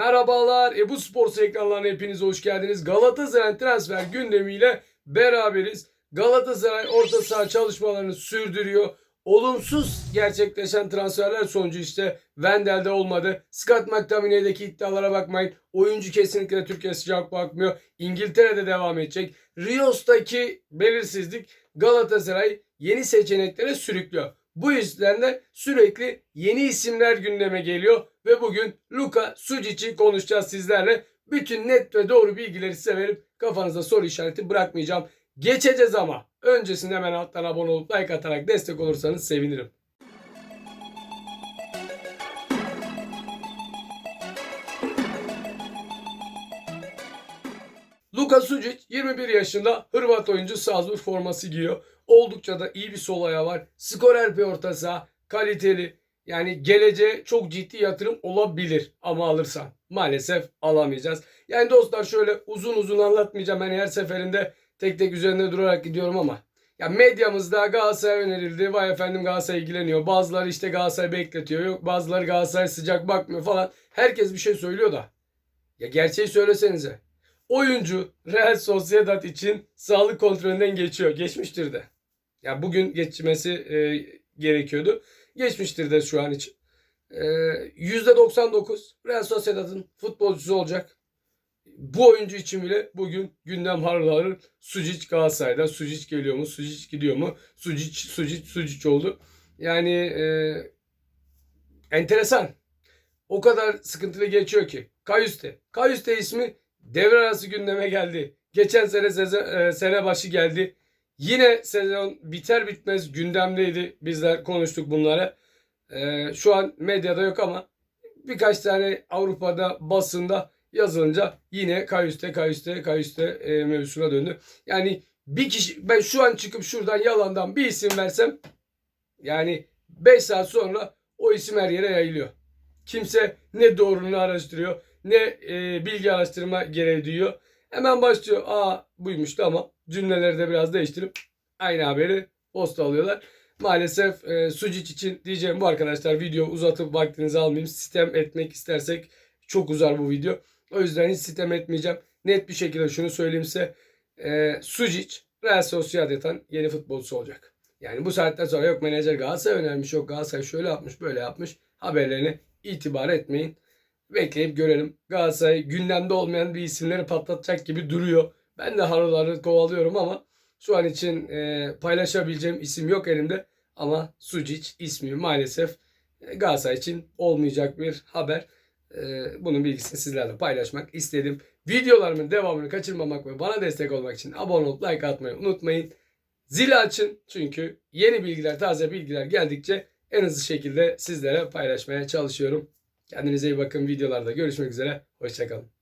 Merhabalar. Ebu Spor ekranlarına hepiniz hoş geldiniz. Galatasaray transfer gündemiyle beraberiz. Galatasaray orta saha çalışmalarını sürdürüyor. Olumsuz gerçekleşen transferler sonucu işte Vendel'de olmadı. Scott McTominay'deki iddialara bakmayın. Oyuncu kesinlikle Türkiye sıcak bakmıyor. İngiltere'de devam edecek. Rios'taki belirsizlik Galatasaray yeni seçeneklere sürüklüyor. Bu yüzden de sürekli yeni isimler gündeme geliyor ve bugün Luka Sudic'i konuşacağız sizlerle. Bütün net ve doğru bilgileri size verip kafanızda soru işareti bırakmayacağım. Geçeceğiz ama öncesinde hemen alttan abone olup like atarak destek olursanız sevinirim. Luka Sucic 21 yaşında Hırvat oyuncu Salzburg forması giyiyor. Oldukça da iyi bir sol ayağı var. Skorer bir orta saha, kaliteli. Yani geleceğe çok ciddi yatırım olabilir ama alırsan. Maalesef alamayacağız. Yani dostlar şöyle uzun uzun anlatmayacağım. Hani her seferinde tek tek üzerinde durarak gidiyorum ama. Ya medyamızda Galatasaray önerildi. Vay efendim Galatasaray ilgileniyor. Bazıları işte Galatasaray bekletiyor. Yok bazıları Galatasaray sıcak bakmıyor falan. Herkes bir şey söylüyor da. Ya gerçeği söylesenize. Oyuncu Real Sociedad için sağlık kontrolünden geçiyor. Geçmiştir de. Ya bugün geçmesi e, gerekiyordu. Geçmiştir de şu an için. E, %99 Real Sociedad'ın futbolcusu olacak. Bu oyuncu için bile bugün gündem harıl harıl Sucic Galatasaray'da. Sucic geliyor mu? Sucic gidiyor mu? Sucic, Sucic, Sucic oldu. Yani e, enteresan. O kadar sıkıntılı geçiyor ki. Kayüste. Kayüste ismi devre arası gündeme geldi. Geçen sene sezon, e, sene başı geldi. Yine sezon biter bitmez gündemdeydi. Bizler konuştuk bunları. E, şu an medyada yok ama birkaç tane Avrupa'da basında yazılınca yine kayüste kayüste kayüste e, mevzusuna döndü. Yani bir kişi ben şu an çıkıp şuradan yalandan bir isim versem yani 5 saat sonra o isim her yere yayılıyor. Kimse ne doğruluğunu araştırıyor ne e, bilgi araştırma gereği duyuyor. Hemen başlıyor. Aa buymuş tamam. Cümleleri de biraz değiştirip aynı haberi posta alıyorlar. Maalesef e, Sucic için diyeceğim bu arkadaşlar video uzatıp vaktinizi almayayım. Sistem etmek istersek çok uzar bu video. O yüzden hiç sistem etmeyeceğim. Net bir şekilde şunu söyleyeyim size. E, Sucic Real Sociedad'ın yeni futbolcusu olacak. Yani bu saatten sonra yok menajer Galatasaray önermiş yok Galatasaray şöyle yapmış böyle yapmış haberlerine itibar etmeyin. Bekleyip görelim. Galatasaray gündemde olmayan bir isimleri patlatacak gibi duruyor. Ben de harıl kovalıyorum ama şu an için e, paylaşabileceğim isim yok elimde. Ama Sucic ismi maalesef e, Galatasaray için olmayacak bir haber. E, bunun bilgisini sizlerle paylaşmak istedim. Videolarımın devamını kaçırmamak ve bana destek olmak için abone olup like atmayı unutmayın. Zili açın çünkü yeni bilgiler, taze bilgiler geldikçe en hızlı şekilde sizlere paylaşmaya çalışıyorum. Kendinize iyi bakın. Videolarda görüşmek üzere. Hoşçakalın.